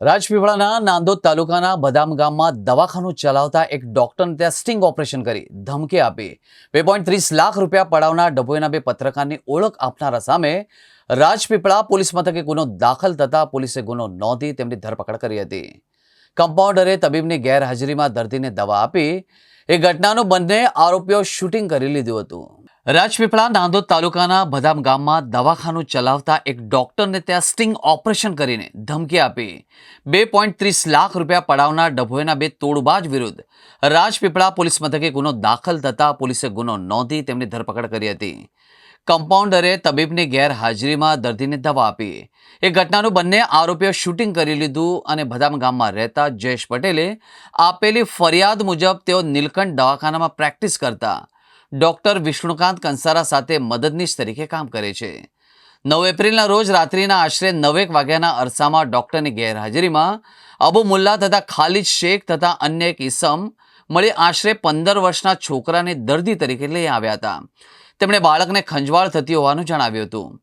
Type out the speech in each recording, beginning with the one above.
રાજપીપળાના નાંદોદ તાલુકાના બદામ ગામમાં દવાખાનું ચલાવતા એક ડોક્ટરને ત્યાં સ્ટિંગ ઓપરેશન કરી ધમકી આપી. બે પોઈન્ટ ત્રીસ લાખ રૂપિયા પડાવનાર ડભોઈના બે પત્રકારની ઓળખ આપનારા સામે રાજપીપળા પોલીસ મથકે ગુનો દાખલ થતા પોલીસે ગુનો નોંધી તેમની ધરપકડ કરી હતી. કમ્પાઉન્ડરે તબીબની ગેરહાજરીમાં દર્દીને દવા આપી. એ ઘટનાનું બંને આરોપીઓ શૂટિંગ કરી લીધું હતું. રાજપીપળા નાંદોદ તાલુકાના બદામ ગામમાં દવાખાનું ચલાવતા એક ડોક્ટરને ત્યાં સ્ટિંગ ઓપરેશન કરીને ધમકી આપી. બે પોઈન્ટ ત્રીસ લાખ રૂપિયા પડાવનાર ડભોઈના બે તોડબાજ વિરુદ્ધ રાજપીપળા પોલીસ મથકે ગુનો દાખલ થતા પોલીસે ગુનો નોંધી તેમની ધરપકડ કરી હતી. કમ્પાઉન્ડરે તબીબની ગેરહાજરીમાં દર્દીને દવા આપી. એ ઘટનાનું બંને આરોપીઓ શૂટિંગ કરી લીધું અને બદામ ગામમાં રહેતા જયેશ પટેલે આપેલી ફરિયાદ મુજબ તેઓ નીલકંઠ દવાખાનામાં પ્રેક્ટિસ કરતા ડોક્ટર વિષ્ણુકાંત કંસારા સાથે મદદનીશ તરીકે કામ કરે છે. નવ એપ્રિલના રોજ રાત્રિના આશરે નવેક વાગ્યાના અરસામાં ડોક્ટરની ગેરહાજરીમાં અબુ મુલ્લા તથા ખાલિદ શેખ તથા અન્ય એક ઈસમ મળી આશરે પંદર વર્ષના છોકરાને દર્દી તરીકે લઈ આવ્યા હતા. તેમણે બાળકને ખંજવાળ થતી હોવાનું જણાવ્યું હતું.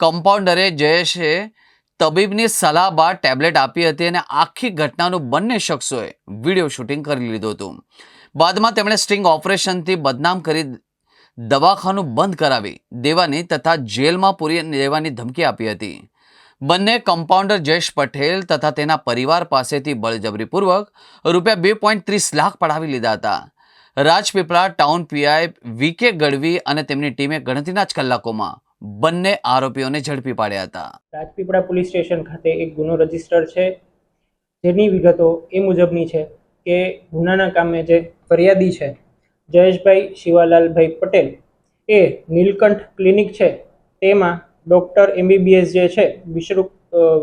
કમ્પાઉન્ડરે જયેશે તબીબની સલાહ બાદ ટેબ્લેટ આપી હતી અને આખી ઘટનાનું બંને શખ્સોએ વીડિયો શૂટિંગ કરી લીધું હતું. બાદમાં તેમણે સ્ટિંગ ઓપરેશનથી બદનામ કરી દવાખાનું બંધ કરાવી દેવાની તથા જેલમાં પૂરી દેવાની ધમકી આપી હતી. બંને કમ્પાઉન્ડર જયેશ પટેલ તથા તેના પરિવાર પાસેથી બળજબરીપૂર્વક રૂપિયા બે પોઈન્ટ ત્રીસ લાખ પડાવી લીધા હતા. Rajpipla town PI VK Gadhvi અને તેમની ટીમે ગણતરીના જ કલાકોમાં બંને આરોપીઓને ઝડપી પાડ્યા હતા. રાજપીપળા પોલીસ સ્ટેશન ખાતે એક ગુનો રજિસ્ટર છે. જેની વિગતો એ મુજબની છે કે ગુનાના કામે જે ફરિયાદી છે, જયેશભાઈ શિવાલાલભાઈ પટેલ, એ નીલકંઠ ક્લિનિક છે. તેમાં ડૉક્ટર એમબીબીએસ જે છે વિષ્ણુ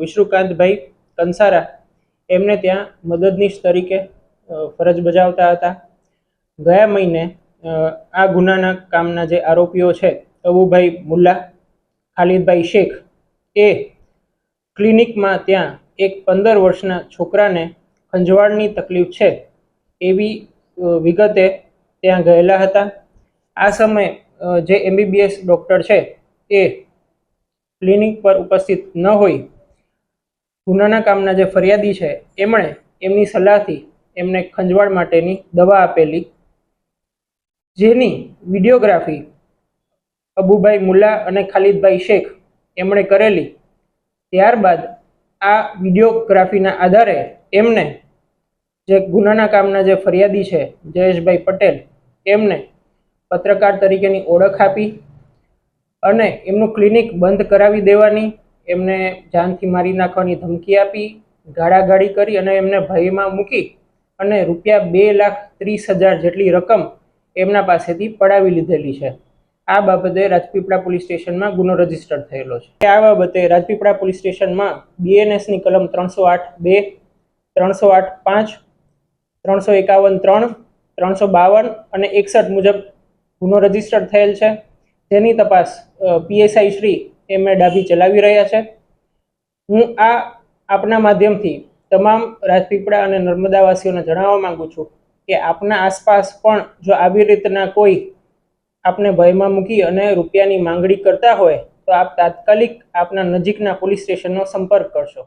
વિષ્ણુકાંતભાઈ કંસારા, એમને ત્યાં મદદનીશ તરીકે ફરજ બજાવતા હતા. ગયા મહિને આ ગુનાના કામના જે આરોપીઓ છે, અબુભાઈ મુલ્લા ખાલિદભાઈ શેખ એ ક્લિનિકમાં ત્યાં એક પંદર વર્ષના છોકરાને ખંજવાળની તકલીફ છે એવી વિગતે ત્યાં ગયેલા હતા. આ સમયે જે એમબીબીએસ ડૉક્ટર છે એ ક્લિનિક પર ઉપસ્થિત ન હોય, ગુનાના કામના જે ફરિયાદી છે એમણે એમની સલાહથી એમને ખંજવાળ માટેની દવા આપેલી, જેની વિડીયોગ્રાફી અબુભાઈ મુલ્લા અને ખાલિદભાઈ શેખ એમણે કરેલી. ત્યારબાદ આ વિડીયોગ્રાફીના આધારે એમને જે ગુનાના કામના જે ફરિયાદી છે, જયેશભાઈ પટેલ, એમને પત્રકાર તરીકેની ઓળખ આપી અને એમનું ક્લિનિક બંધ કરાવી દેવાની, એમને જાનથી મારી નાખવાની ધમકી આપી, ગાળાગાળી કરી અને એમને ભયમાં મૂકી અને રૂપિયા બે લાખ ત્રીસ હજાર જેટલી રકમ એમના પાસેથી પડાવી લીધેલી છે. આ બાબતે રાજપીપળા પોલીસ સ્ટેશનમાં ગુનો રજિસ્ટર થયેલો છે. આ બાબતે રાજપીપળા પોલીસ સ્ટેશનમાં બીએનએસની કલમ ત્રણસો આઠ બે, ત્રણસો આઠ પાંચ, ત્રણસો એકાવન ત્રણ, ત્રણસો બાવન અને એકસઠ મુજબ ગુનો રજિસ્ટર થયેલ છે. જેની તપાસ PSI Shri M. A. Dabhi ચલાવી રહ્યા છે. હું આ આપના માધ્યમથી તમામ રાજપીપળા અને નર્મદાવાસીઓને જણાવવા માંગુ છું કે આપના આસપાસ પણ જો આવી રીતના કોઈ આપને ભયમાં મૂકી અને રૂપિયાની માંગણી કરતા હોય, તો આપ તાત્કાલિક આપના નજીકના પોલીસ સ્ટેશનનો સંપર્ક કરશો.